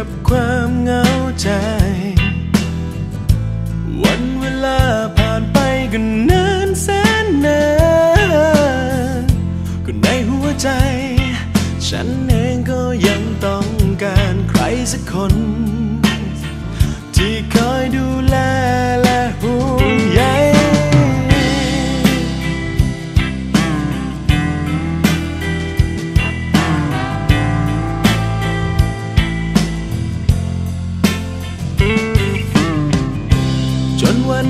กับความเหงาใจ วันเวลาผ่านไปก็นานแสนนานก็ในหัวใจ ฉันเองก็ยังต้องการใครสักคน ที่คอยดูแล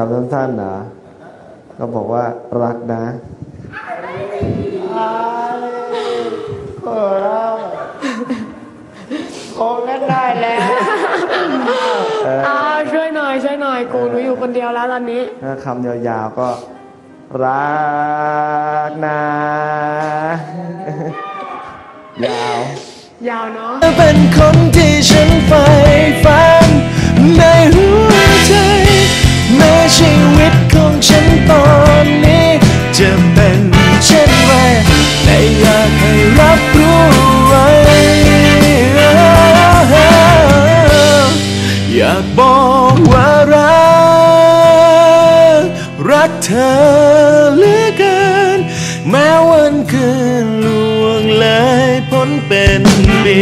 คำสั้นๆนะก็บอกว่ารักนะโอ้เราโค้งกันได้แล้วอ้าวช่วยหน่อยช่วยหน่อยกูหนูอยู่คนเดียวแล้วตอนนี้ถ้าคำยาวๆก็รักนะ ยาว ยาวเนาะเป็นคนที่ฉันใฝ่ฝันใน เธอเหลือเกิน แม้วันคืนล่วงเลยพ้นเป็นปี